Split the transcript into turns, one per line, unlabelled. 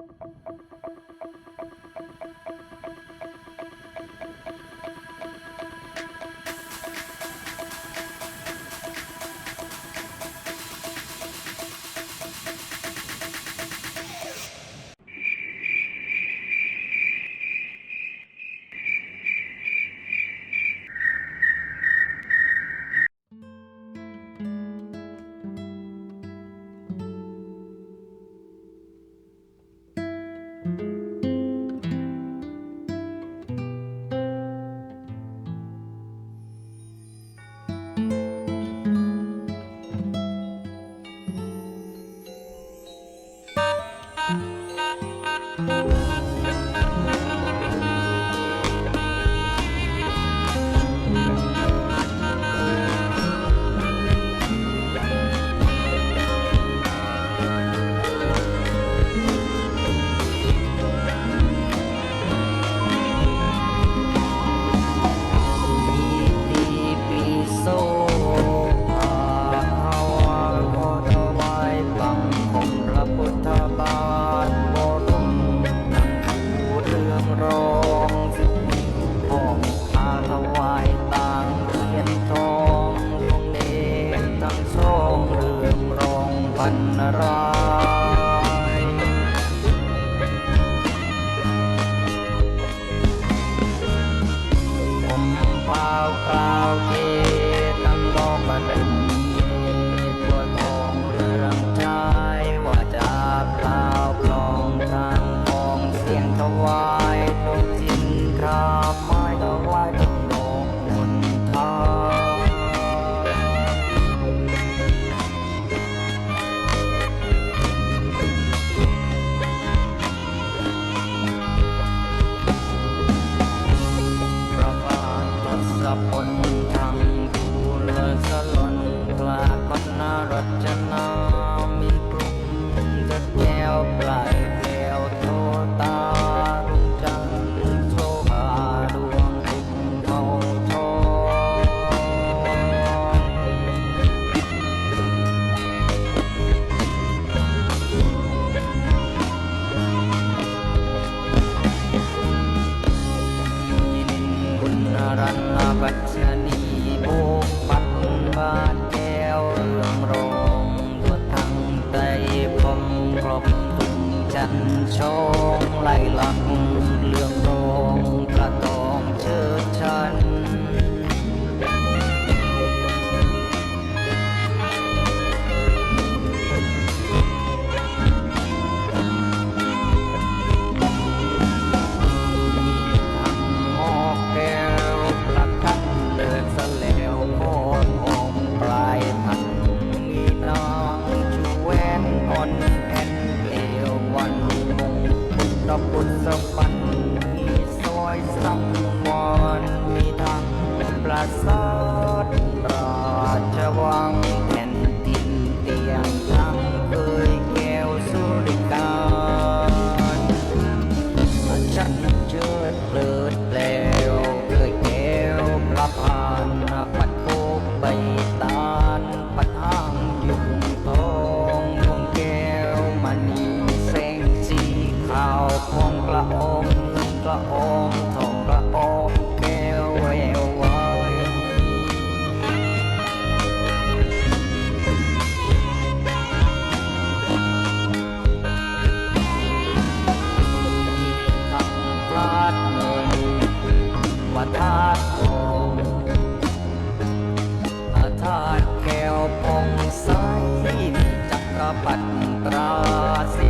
Thank you. ชองไล่หลังเรื่องรองกระตองเชิดชัน ละอองทองละอองแก้วแวววายทำพลาดเงินว่าทาดทองอาทาดแก้วพองใสจักรพรรดิตราศี